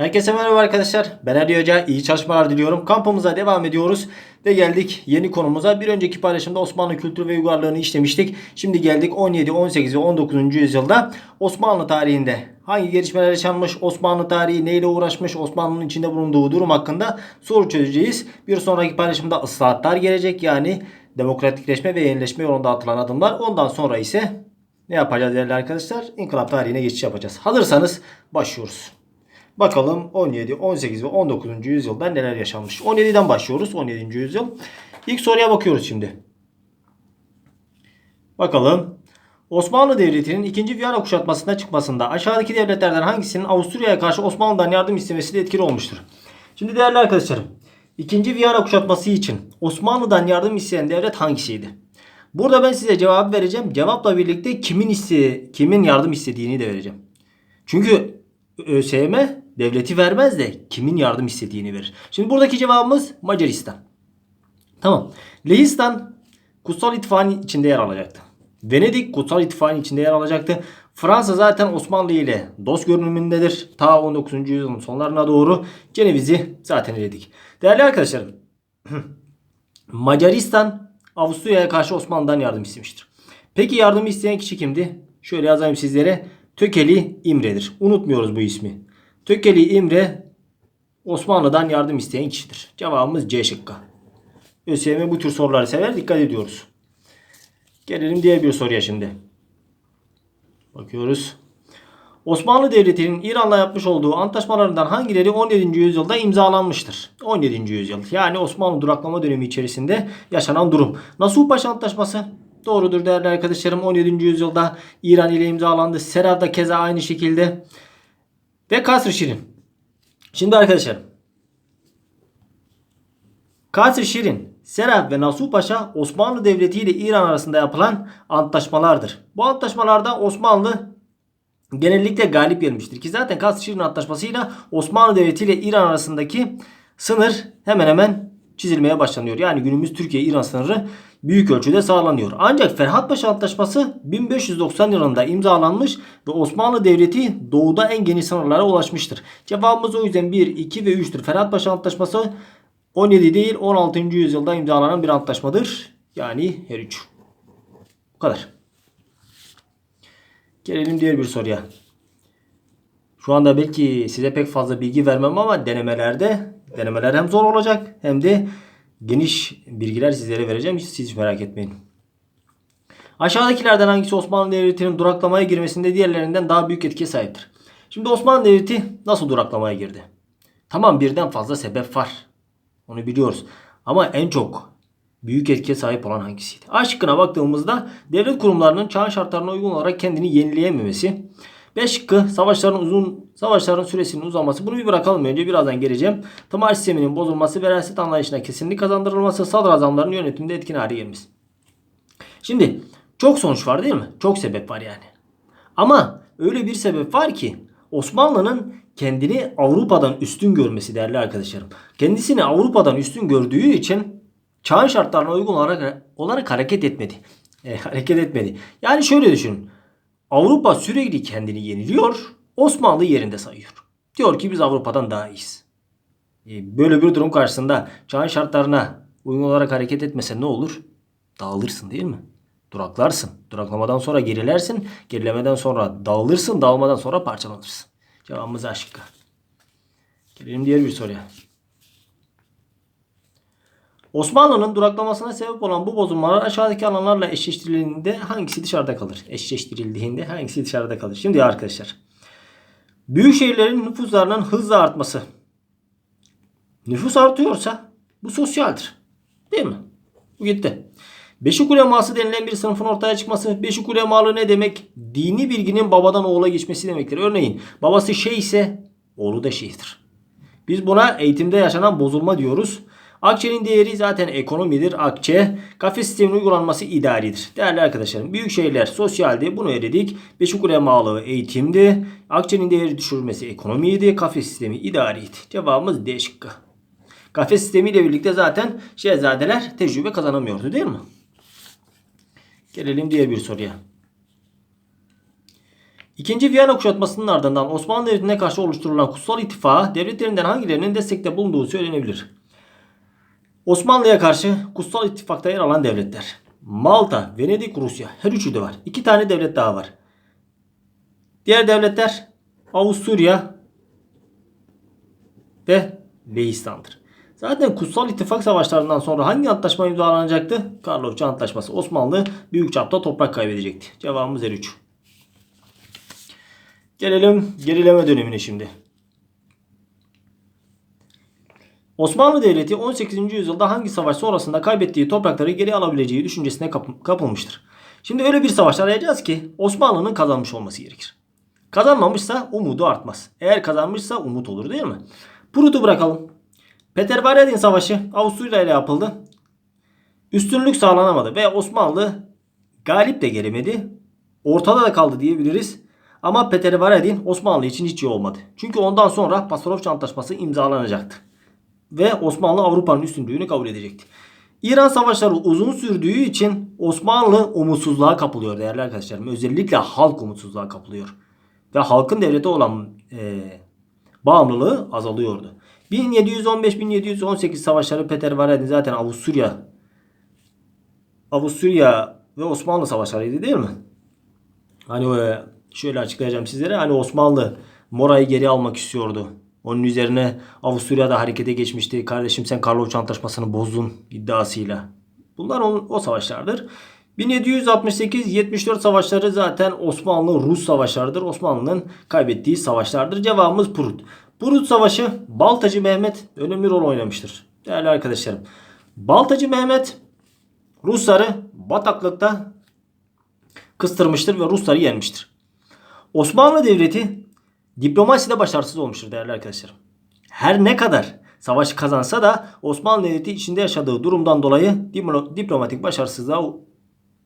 Herkese merhaba arkadaşlar. Ben Ali Hoca. İyi çalışmalar diliyorum. Kampımıza devam ediyoruz. Ve geldik yeni konumuza. Bir önceki paylaşımda Osmanlı kültürü ve uygarlığını işlemiştik. Şimdi geldik 17, 18 ve 19. yüzyılda Osmanlı tarihinde hangi gelişmeler yaşanmış, Osmanlı tarihi neyle uğraşmış, Osmanlı'nın içinde bulunduğu durum hakkında soru çözeceğiz. Bir sonraki paylaşımda ıslahatlar gelecek. Yani demokratikleşme ve yenileşme yolunda atılan adımlar. Ondan sonra ise ne yapacağız değerli arkadaşlar? İnkılap tarihine geçiş yapacağız. Hazırsanız başlıyoruz. Bakalım 17, 18 ve 19. yüzyılda neler yaşanmış. 17'den başlıyoruz. 17. yüzyıl. İlk soruya bakıyoruz şimdi. Bakalım. Osmanlı Devleti'nin 2. Viyana kuşatmasına çıkmasında aşağıdaki devletlerden hangisinin Avusturya'ya karşı Osmanlı'dan yardım istemesi de etkili olmuştur? Şimdi değerli arkadaşlarım. 2. Viyana kuşatması için Osmanlı'dan yardım isteyen devlet hangisiydi? Burada ben size cevabı vereceğim. Cevapla birlikte kimin iste kimin yardım istediğini de vereceğim. Çünkü ÖSYM devleti vermez de kimin yardım istediğini verir. Şimdi buradaki cevabımız Macaristan. Tamam. Lehistan Kutsal İttifak'ın içinde yer alacaktı. Venedik Kutsal İttifak'ın içinde yer alacaktı. Fransa zaten Osmanlı ile dost görünümündedir. Ta 19. yüzyılın sonlarına doğru Ceneviz'i zaten eledik. Değerli arkadaşlarım. Macaristan Avusturya'ya karşı Osmanlı'dan yardım istemiştir. Peki yardım isteyen kişi kimdi? Şöyle yazayım sizlere. Tökeli İmre'dir. Unutmuyoruz bu ismi. Tökeli İmre Osmanlı'dan yardım isteyen kişidir. Cevabımız C şıkkı. ÖSYM bu tür soruları sever. Dikkat ediyoruz. Gelelim diğer bir soruya şimdi. Bakıyoruz. Osmanlı Devleti'nin İran'la yapmış olduğu antlaşmalarından hangileri 17. yüzyılda imzalanmıştır? 17. yüzyıl. Yani Osmanlı duraklama dönemi içerisinde yaşanan durum. Nasuh Paşa Antlaşması doğrudur değerli arkadaşlarım. 17. yüzyılda İran ile imzalandı. Seraf da keza aynı şekilde. Ve Kasr Şirin. Şimdi arkadaşlar. Kasr Şirin, Seraf ve Nasuh Paşa Osmanlı Devleti ile İran arasında yapılan antlaşmalardır. Bu antlaşmalarda Osmanlı genellikle galip gelmiştir. Ki zaten Kasr Şirin Antlaşması'yla Osmanlı Devleti ile İran arasındaki sınır hemen hemen çizilmeye başlanıyor. Yani günümüz Türkiye-İran sınırı büyük ölçüde sağlanıyor. Ancak Ferhat Paşa Antlaşması 1590 yılında imzalanmış ve Osmanlı Devleti doğuda en geniş sınırlara ulaşmıştır. Cevabımız o yüzden 1, 2 ve 3'tür. Ferhat Paşa Antlaşması 17 değil 16. yüzyılda imzalanan bir antlaşmadır. Yani her üç. Bu kadar. Gelelim diğer bir soruya. Şu anda belki size pek fazla bilgi vermem ama denemelerde denemeler hem zor olacak hem de geniş bilgiler sizlere vereceğim. Hiç, siz hiç merak etmeyin. Aşağıdakilerden hangisi Osmanlı Devleti'nin duraklamaya girmesinde diğerlerinden daha büyük etkiye sahiptir? Şimdi Osmanlı Devleti nasıl duraklamaya girdi? Tamam birden fazla sebep var. Onu biliyoruz. Ama en çok büyük etkiye sahip olan hangisiydi? A şıkkına baktığımızda devlet kurumlarının çağın şartlarına uygun olarak kendini yenileyememesi. B şıkkı savaşların uzun savaşların süresinin uzaması. Bunu bir bırakalım önce birazdan geleceğim. Tımar sisteminin bozulması, veraset anlayışına kesinlik kazandırılması, sadrazamların yönetimde etkin hale gelmesi. Şimdi çok sonuç var değil mi? Çok sebep var yani. Ama öyle bir sebep var ki Osmanlı'nın kendini Avrupa'dan üstün görmesi değerli arkadaşlarım. Kendisini Avrupa'dan üstün gördüğü için çağın şartlarına uygun olarak, olarak hareket etmedi. E, hareket etmedi. Yani şöyle düşünün. Avrupa sürekli kendini yeniliyor. Osmanlı yerinde sayıyor. Diyor ki biz Avrupa'dan daha iyiyiz. E, böyle bir durum karşısında çağın şartlarına uygun olarak hareket etmesen ne olur? Dağılırsın değil mi? Duraklarsın. Duraklamadan sonra gerilersin. Gerilemeden sonra dağılırsın. Dağılmadan sonra parçalanırsın. Cevabımız A şıkkı. Gelelim diğer bir soruya. Osmanlı'nın duraklamasına sebep olan bu bozulmalar aşağıdaki alanlarla eşleştirildiğinde hangisi dışarıda kalır? Eşleştirildiğinde hangisi dışarıda kalır? Şimdi arkadaşlar. Büyük şehirlerin nüfuslarının hızla artması. Nüfus artıyorsa bu sosyaldir. Değil mi? Bu gitti. Beşik uleması denilen bir sınıfın ortaya çıkması. Beşik ulemalı ne demek? Dini bilginin babadan oğula geçmesi demektir. Örneğin babası şey ise oğlu da şeyhtir. Biz buna eğitimde yaşanan bozulma diyoruz. Akçenin değeri zaten ekonomidir. Akçe kafes sistemin uygulanması idaridir. Değerli arkadaşlarım büyük şehirler sosyaldi. Bunu eledik. Beşik ulemalığı eğitimdi. Akçenin değeri düşürülmesi ekonomiydi. Kafes sistemi idariydi. Cevabımız D şıkkı. Kafes sistemiyle birlikte zaten şehzadeler tecrübe kazanamıyordu değil mi? Gelelim diğer bir soruya. İkinci Viyana kuşatmasının ardından Osmanlı Devleti'ne karşı oluşturulan Kutsal İttifak'a devletlerinden hangilerinin destekte bulunduğu söylenebilir. Osmanlı'ya karşı Kutsal İttifak'ta yer alan devletler. Malta, Venedik, Rusya. Her üçü de var. İki tane devlet daha var. Diğer devletler Avusturya ve Leistan'dır. Zaten Kutsal İttifak savaşlarından sonra hangi antlaşma imzalanacaktı? Karlofça Antlaşması. Osmanlı büyük çapta toprak kaybedecekti. Cevabımız R3. Gelelim gerileme dönemine şimdi. Osmanlı Devleti 18. yüzyılda hangi savaş sonrasında kaybettiği toprakları geri alabileceği düşüncesine kap- kapılmıştır. Şimdi öyle bir savaş arayacağız ki Osmanlı'nın kazanmış olması gerekir. Kazanmamışsa umudu artmaz. Eğer kazanmışsa umut olur değil mi? Prut'u bırakalım. Petervaradin Savaşı Avusturya ile yapıldı. Üstünlük sağlanamadı ve Osmanlı galip de gelemedi. Ortada da kaldı diyebiliriz. Ama Petervaradin Osmanlı için hiç iyi olmadı. Çünkü ondan sonra Pasarofça Antlaşması imzalanacaktı. Ve Osmanlı Avrupa'nın üstünlüğünü kabul edecekti. İran savaşları uzun sürdüğü için Osmanlı umutsuzluğa kapılıyor değerli arkadaşlarım. Özellikle halk umutsuzluğa kapılıyor. Ve halkın devlete olan eee bağımlılığı azalıyordu. 1715-1718 savaşları Peter Varadin zaten Avusturya Avusturya ve Osmanlı savaşlarıydı değil mi? Hani o, şöyle açıklayacağım sizlere. Hani Osmanlı Mora'yı geri almak istiyordu. Onun üzerine Avusturya da harekete geçmişti. Kardeşim sen Karlofça Antlaşması'nı bozdun iddiasıyla. Bunlar o, o savaşlardır. 1768-74 savaşları zaten Osmanlı-Rus savaşlarıdır. Osmanlı'nın kaybettiği savaşlardır. Cevabımız Prut. Prut Savaşı Baltacı Mehmet önemli rol oynamıştır. Değerli arkadaşlarım. Baltacı Mehmet Rusları bataklıkta kıstırmıştır ve Rusları yenmiştir. Osmanlı Devleti diplomaside başarısız olmuştur değerli arkadaşlarım. Her ne kadar savaşı kazansa da Osmanlı Devleti içinde yaşadığı durumdan dolayı diplo- diplomatik başarısızlığa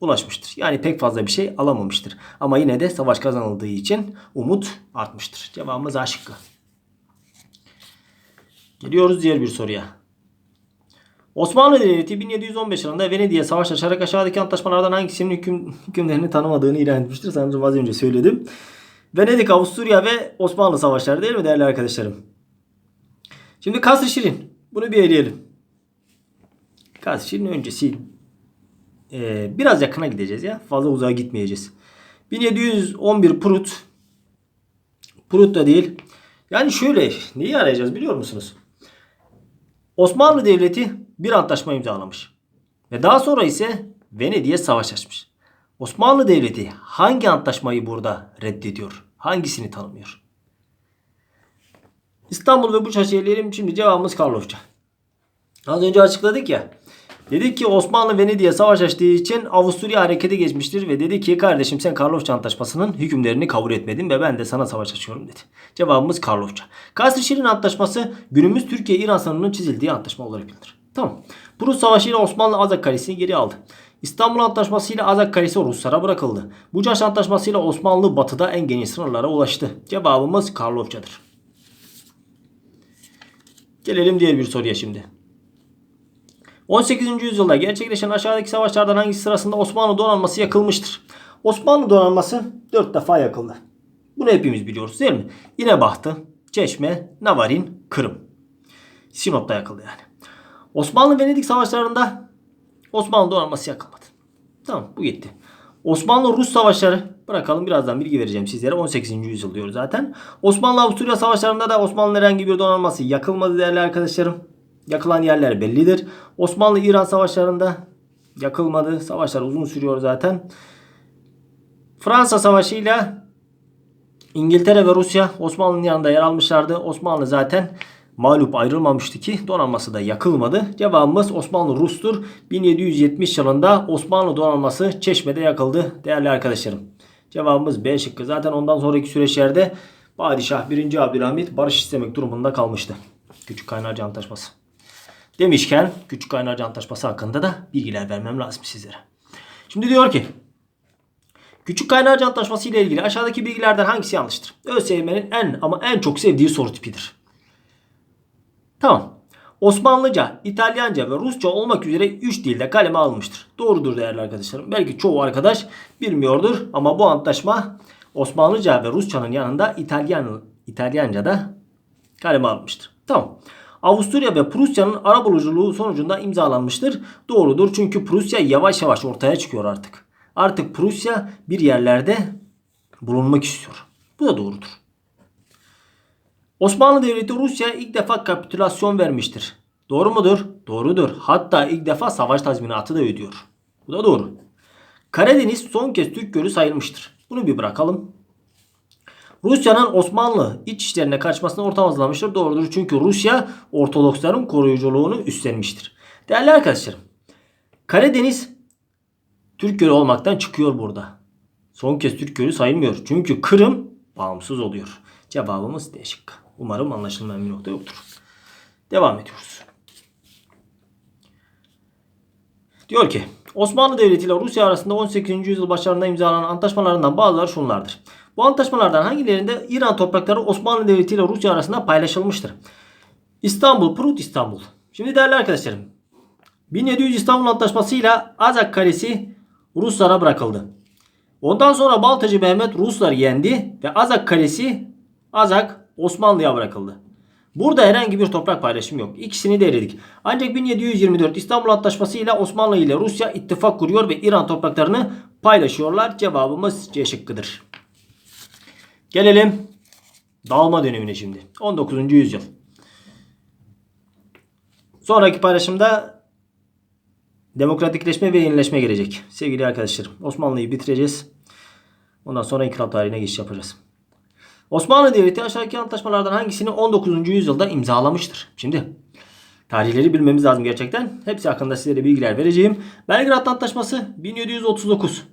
ulaşmıştır. Yani pek fazla bir şey alamamıştır. Ama yine de savaş kazanıldığı için umut artmıştır. Cevabımız A. Geliyoruz diğer bir soruya. Osmanlı Devleti 1715 yılında Venedik'e savaş açarak aşağıdaki antlaşmalardan hangisinin hüküm, hükümlerini tanımadığını ilan etmiştir. Sanırım az önce söyledim. Venedik, Avusturya ve Osmanlı savaşları değil mi değerli arkadaşlarım? Şimdi Kasr Şirin. Bunu bir eleyelim. Kasr Şirin öncesi ee, biraz yakına gideceğiz ya. Fazla uzağa gitmeyeceğiz. 1711 Prut. Prut da değil. Yani şöyle neyi arayacağız biliyor musunuz? Osmanlı Devleti bir antlaşma imzalamış. Ve daha sonra ise Venedik'e savaş açmış. Osmanlı Devleti hangi antlaşmayı burada reddediyor? Hangisini tanımıyor? İstanbul ve Buça şehirlerim şimdi cevabımız Karlofça. Az önce açıkladık ya. Dedik ki Osmanlı Venedik'e savaş açtığı için Avusturya harekete geçmiştir ve dedi ki kardeşim sen Karlofça Antlaşması'nın hükümlerini kabul etmedin ve ben de sana savaş açıyorum dedi. Cevabımız Karlofça. Kasr Şirin Antlaşması günümüz Türkiye-İran sınırının çizildiği antlaşma olarak bilinir. Tamam. Prus Savaşı ile Osmanlı Azak Kalesi'ni geri aldı. İstanbul Antlaşması ile Azak Kalesi Ruslara bırakıldı. Bucaş Antlaşması ile Osmanlı batıda en geniş sınırlara ulaştı. Cevabımız Karlofça'dır. Gelelim diğer bir soruya şimdi. 18. yüzyılda gerçekleşen aşağıdaki savaşlardan hangisi sırasında Osmanlı donanması yakılmıştır? Osmanlı donanması 4 defa yakıldı. Bunu hepimiz biliyoruz değil mi? İnebahtı, Çeşme, Navarin, Kırım. Sinop'ta yakıldı yani. Osmanlı Venedik savaşlarında Osmanlı donanması yakılmadı. Tamam bu gitti. Osmanlı Rus savaşları bırakalım birazdan bilgi vereceğim sizlere 18. yüzyıl diyor zaten. Osmanlı Avusturya savaşlarında da Osmanlı herhangi bir donanması yakılmadı değerli arkadaşlarım. Yakılan yerler bellidir. Osmanlı İran savaşlarında yakılmadı. Savaşlar uzun sürüyor zaten. Fransa Savaşı ile İngiltere ve Rusya Osmanlı'nın yanında yer almışlardı. Osmanlı zaten mağlup ayrılmamıştı ki donanması da yakılmadı. Cevabımız Osmanlı Rus'tur. 1770 yılında Osmanlı donanması Çeşme'de yakıldı değerli arkadaşlarım. Cevabımız B şıkkı. Zaten ondan sonraki süreçlerde Padişah 1. Abdülhamit barış istemek durumunda kalmıştı. Küçük Kaynarca Antlaşması. Demişken Küçük Kaynarca Antlaşması hakkında da bilgiler vermem lazım sizlere. Şimdi diyor ki Küçük Kaynarca Antlaşması ile ilgili aşağıdaki bilgilerden hangisi yanlıştır? ÖSYM'nin en ama en çok sevdiği soru tipidir. Tamam. Osmanlıca, İtalyanca ve Rusça olmak üzere 3 dilde kaleme almıştır. Doğrudur değerli arkadaşlarım. Belki çoğu arkadaş bilmiyordur ama bu antlaşma Osmanlıca ve Rusçanın yanında İtalyan İtalyanca da kaleme almıştır. Tamam. Avusturya ve Prusya'nın arabuluculuğu sonucunda imzalanmıştır. Doğrudur çünkü Prusya yavaş yavaş ortaya çıkıyor artık. Artık Prusya bir yerlerde bulunmak istiyor. Bu da doğrudur. Osmanlı Devleti Rusya'ya ilk defa kapitülasyon vermiştir. Doğru mudur? Doğrudur. Hatta ilk defa savaş tazminatı da ödüyor. Bu da doğru. Karadeniz son kez Türk Gölü sayılmıştır. Bunu bir bırakalım. Rusya'nın Osmanlı iç işlerine karışmasına ortam hazırlamıştır. Doğrudur çünkü Rusya Ortodoksların koruyuculuğunu üstlenmiştir. Değerli arkadaşlarım. Karadeniz Türk Gölü olmaktan çıkıyor burada. Son kez Türk Gölü sayılmıyor. Çünkü Kırım bağımsız oluyor. Cevabımız D şıkkı. Umarım anlaşılmayan bir nokta yoktur. Devam ediyoruz. Diyor ki Osmanlı Devleti ile Rusya arasında 18. yüzyıl başlarında imzalanan antlaşmalarından bazıları şunlardır. Bu antlaşmalardan hangilerinde İran toprakları Osmanlı Devleti ile Rusya arasında paylaşılmıştır? İstanbul, Prut İstanbul. Şimdi değerli arkadaşlarım 1700 İstanbul Antlaşması ile Azak Kalesi Ruslara bırakıldı. Ondan sonra Baltacı Mehmet Ruslar yendi ve Azak Kalesi Azak Osmanlı'ya bırakıldı. Burada herhangi bir toprak paylaşımı yok. İkisini de eledik. Ancak 1724 İstanbul Antlaşması ile Osmanlı ile Rusya ittifak kuruyor ve İran topraklarını paylaşıyorlar. Cevabımız C şıkkıdır. Gelelim dağılma dönemine şimdi. 19. yüzyıl. Sonraki paylaşımda demokratikleşme ve yenileşme gelecek. Sevgili arkadaşlarım Osmanlı'yı bitireceğiz. Ondan sonra inkılap tarihine geçiş yapacağız. Osmanlı Devleti aşağıdaki antlaşmalardan hangisini 19. yüzyılda imzalamıştır? Şimdi tarihleri bilmemiz lazım gerçekten. Hepsi hakkında sizlere bilgiler vereceğim. Belgrad Antlaşması 1739.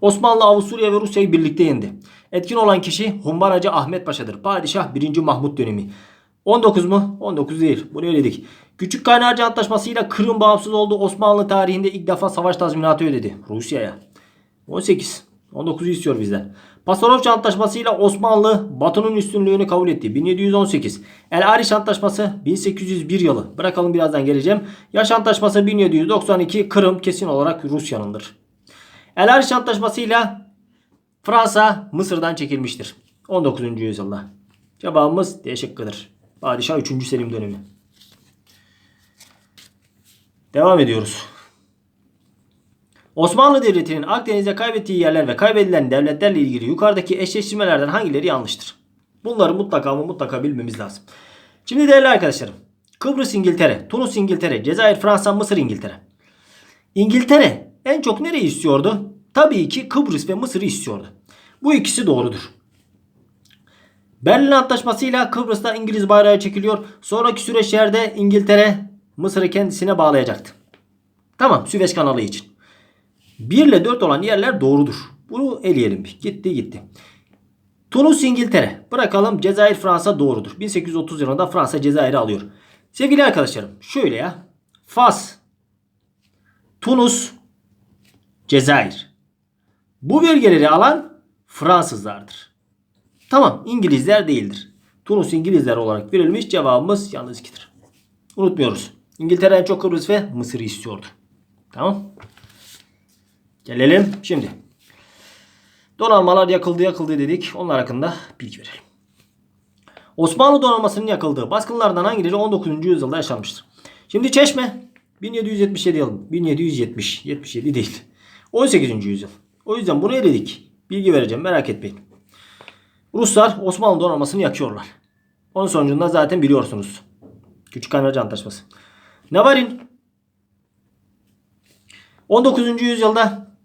Osmanlı, Avusturya ve Rusya'yı birlikte yendi. Etkin olan kişi Humbaracı Ahmet Paşa'dır. Padişah 1. Mahmut dönemi. 19 mu? 19 değil. Bunu ödedik. Küçük Kaynarca Antlaşması ile Kırım bağımsız oldu. Osmanlı tarihinde ilk defa savaş tazminatı ödedi. Rusya'ya. 18. 19'u istiyor bizden. Pasarovça Antlaşması ile Osmanlı Batı'nın üstünlüğünü kabul etti. 1718. El Ariş Antlaşması 1801 yılı. Bırakalım birazdan geleceğim. Yaş Antlaşması 1792. Kırım kesin olarak Rusya'nındır. El Ariş Antlaşması ile Fransa Mısır'dan çekilmiştir. 19. yüzyılda. Cevabımız D şıkkıdır. Padişah 3. Selim dönemi. Devam ediyoruz. Osmanlı Devleti'nin Akdeniz'de kaybettiği yerler ve kaybedilen devletlerle ilgili yukarıdaki eşleştirmelerden hangileri yanlıştır? Bunları mutlaka ama mutlaka bilmemiz lazım. Şimdi değerli arkadaşlarım. Kıbrıs İngiltere, Tunus İngiltere, Cezayir Fransa, Mısır İngiltere. İngiltere en çok nereyi istiyordu? Tabii ki Kıbrıs ve Mısır'ı istiyordu. Bu ikisi doğrudur. Berlin Antlaşması'yla Kıbrıs'ta İngiliz bayrağı çekiliyor. Sonraki süreçlerde İngiltere Mısır'ı kendisine bağlayacaktı. Tamam Süveyş kanalı için. 1 ile 4 olan yerler doğrudur. Bunu eleyelim. Gitti gitti. Tunus İngiltere. Bırakalım Cezayir Fransa doğrudur. 1830 yılında Fransa Cezayir'i alıyor. Sevgili arkadaşlarım şöyle ya. Fas, Tunus, Cezayir. Bu bölgeleri alan Fransızlardır. Tamam İngilizler değildir. Tunus İngilizler olarak verilmiş cevabımız yalnız ikidir. Unutmuyoruz. İngiltere en çok Kıbrıs ve Mısır'ı istiyordu. Tamam. Gelelim şimdi. Donanmalar yakıldı yakıldı dedik. Onlar hakkında bilgi verelim. Osmanlı donanmasının yakıldığı baskınlardan hangileri 19. yüzyılda yaşanmıştır? Şimdi Çeşme 1777 yıl. 1770. 77 değil. 18. yüzyıl. O yüzden bunu eledik. Bilgi vereceğim merak etmeyin. Ruslar Osmanlı donanmasını yakıyorlar. Onun sonucunda zaten biliyorsunuz. Küçük Kaynarca Antlaşması. Navarin 19. yüzyılda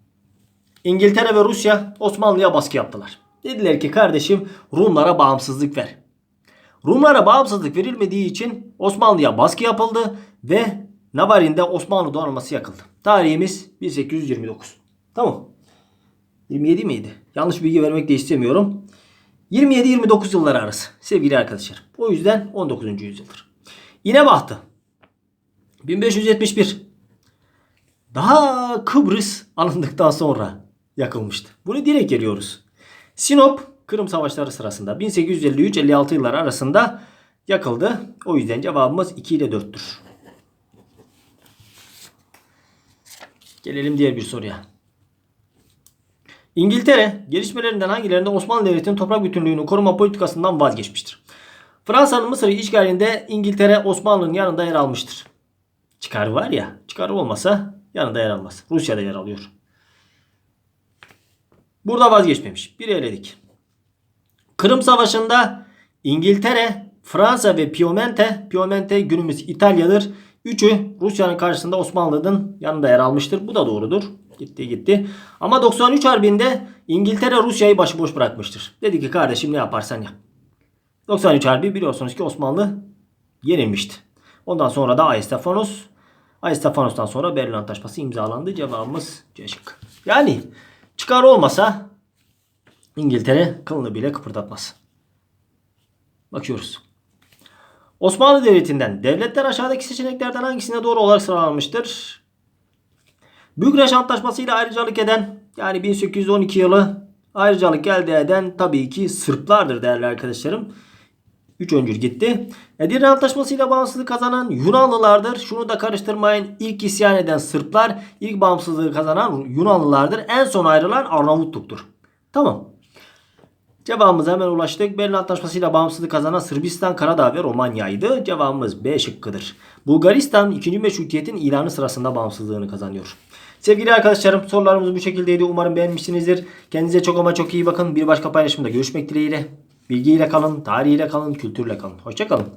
İngiltere ve Rusya Osmanlı'ya baskı yaptılar. Dediler ki kardeşim Rumlara bağımsızlık ver. Rumlara bağımsızlık verilmediği için Osmanlı'ya baskı yapıldı ve Navarin'de Osmanlı donanması yakıldı. Tarihimiz 1829. Tamam. 27 miydi? Yanlış bilgi vermek de istemiyorum. 27-29 yılları arası sevgili arkadaşlar. O yüzden 19. yüzyıldır. İnebahtı 1571 daha Kıbrıs alındıktan sonra yakılmıştı. Bunu direkt geliyoruz. Sinop Kırım Savaşları sırasında 1853-56 yılları arasında yakıldı. O yüzden cevabımız 2 ile 4'tür. Gelelim diğer bir soruya. İngiltere gelişmelerinden hangilerinde Osmanlı Devleti'nin toprak bütünlüğünü koruma politikasından vazgeçmiştir? Fransa'nın Mısır'ı işgalinde İngiltere Osmanlı'nın yanında yer almıştır. Çıkarı var ya, çıkarı olmasa yanında yer almaz. Rusya'da yer alıyor. Burada vazgeçmemiş. Bir eledik. Kırım Savaşı'nda İngiltere, Fransa ve Piemonte, Piemonte günümüz İtalya'dır. Üçü Rusya'nın karşısında Osmanlı'nın yanında yer almıştır. Bu da doğrudur. Gitti gitti. Ama 93 Harbi'nde İngiltere Rusya'yı başıboş bırakmıştır. Dedi ki kardeşim ne yaparsan yap. 93 Harbi biliyorsunuz ki Osmanlı yenilmişti. Ondan sonra da Aystefanos. Aystefanos'tan sonra Berlin Antlaşması imzalandı. Cevabımız C şıkkı. Yani çıkar olmasa İngiltere kılını bile kıpırdatmaz. Bakıyoruz. Osmanlı Devleti'nden devletler aşağıdaki seçeneklerden hangisine doğru olarak sıralanmıştır? Bükreş Antlaşması ile ayrıcalık eden yani 1812 yılı ayrıcalık elde eden tabii ki Sırplardır değerli arkadaşlarım. 3 öncül gitti. Edirne Antlaşması ile bağımsızlık kazanan Yunanlılardır. Şunu da karıştırmayın. İlk isyan eden Sırplar, ilk bağımsızlığı kazanan Yunanlılardır. En son ayrılan Arnavutluk'tur. Tamam. Cevabımıza hemen ulaştık. Berlin Antlaşması ile bağımsızlık kazanan Sırbistan, Karadağ ve Romanya'ydı. Cevabımız B şıkkıdır. Bulgaristan 2. Meşrutiyet'in ilanı sırasında bağımsızlığını kazanıyor. Sevgili arkadaşlarım sorularımız bu şekildeydi. Umarım beğenmişsinizdir. Kendinize çok ama çok iyi bakın. Bir başka paylaşımda görüşmek dileğiyle. Bilgiyle kalın, tarihiyle kalın, kültürle kalın. Hoşçakalın.